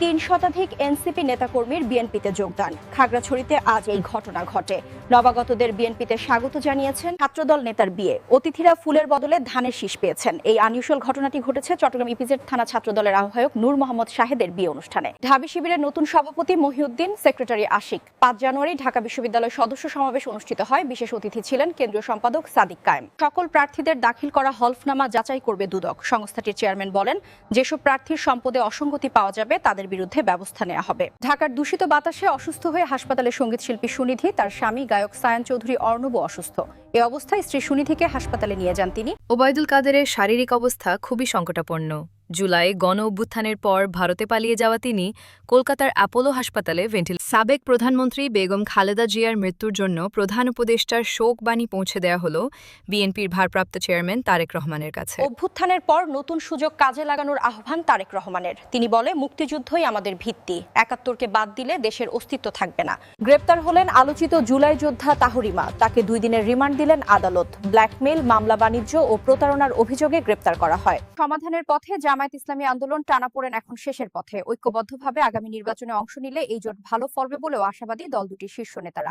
তিন শতাধিক এনসিপি নেতাকর্মীর বিএনপিতে যোগদান। খাগড়াছড়িতে আজ এই ঘটনা ঘটে। নবাগতদের বিএনপিতে স্বাগত জানিয়েছেন ছাত্রদল নেতার বিয়ে। অতিথিরা ফুলের বদলে ধানের শীষ পেয়েছেন। এই আনইউজুয়াল ঘটনাটি ঘটেছে চট্টগ্রাম ইপিজেড থানা ছাত্রদলের আহ্বায়ক নূর মোহাম্মদ শাহেদের বিয়ে অনুষ্ঠানে। ঢাবি শিবিরের নতুন সভাপতি মহিউদ্দিন, সেক্রেটারি আশিক। পাঁচ জানুয়ারি ঢাকা বিশ্ববিদ্যালয় সদস্য সমাবেশ অনুষ্ঠিত হয়। বিশেষ অতিথি ছিলেন কেন্দ্রীয় সম্পাদক সাদিক কায়েম। সকল প্রার্থীদের দাখিল করা হলফনামা যাচাই করবে দুদক। সংস্থাটির চেয়ারম্যান বলেন, যেসব প্রার্থীর সম্পদে অসঙ্গতি পাওয়া যাবে, তাদের বিরুদ্ধে ব্যবস্থা নেওয়া হবে। ঢাকার দূষিত বাতাসে অসুস্থ হয়ে হাসপাতালে সংগীত শিল্পী সুনিধি, তার স্বামী গায়ক সায়ন চৌধুরী অর্ণব অসুস্থ। এ অবস্থায় স্ত্রী সুনিধিকে হাসপাতালে নিয়ে যান তিনি। ওবায়দুল কাদেরের শারীরিক অবস্থা খুবই সংকটাপন্ন। জুলাই গণ অভ্যুত্থানের পর ভারতে পালিয়ে যাওয়া তিনি কলকাতার অ্যাপোলো হাসপাতালে ভেন্টিল সাবেক প্রধানমন্ত্রী বেগম খালেদা জিয়ার মৃত্যুর জন্য প্রধান উপদেষ্টার শোকবাণী পৌঁছে দেওয়া হল বিএনপির ভারপ্রাপ্ত চেয়ারম্যান তারেক রহমানের কাছে। অভ্যুত্থানের পর নতুন সুযোগ কাজে লাগানোর আহ্বান তারেক রহমানের। তিনি বলে মুক্তিযুদ্ধই আমাদের ভিত্তি। একাত্তরকে বাদ দিলে দেশের অস্তিত্ব থাকবে না। গ্রেপ্তার হলেন আলোচিত জুলাই যোদ্ধা তাহরিমা। তাকে দুই দিনের রিমান্ড দিলেন আদালত। ব্ল্যাকমেল মামলা বাণিজ্য ও প্রতারণার অভিযোগে গ্রেপ্তার করা হয়। সমাধানের পথে জামায়াত ইসলামী আন্দোলন টানাপোড়েন এখন শেষের পথে। ঐক্যবদ্ধভাবে আগামী নির্বাচনে অংশ নিলে এই জোট ভালো ফলবে বলেও আশাবাদী দল দুটির শীর্ষ নেতারা।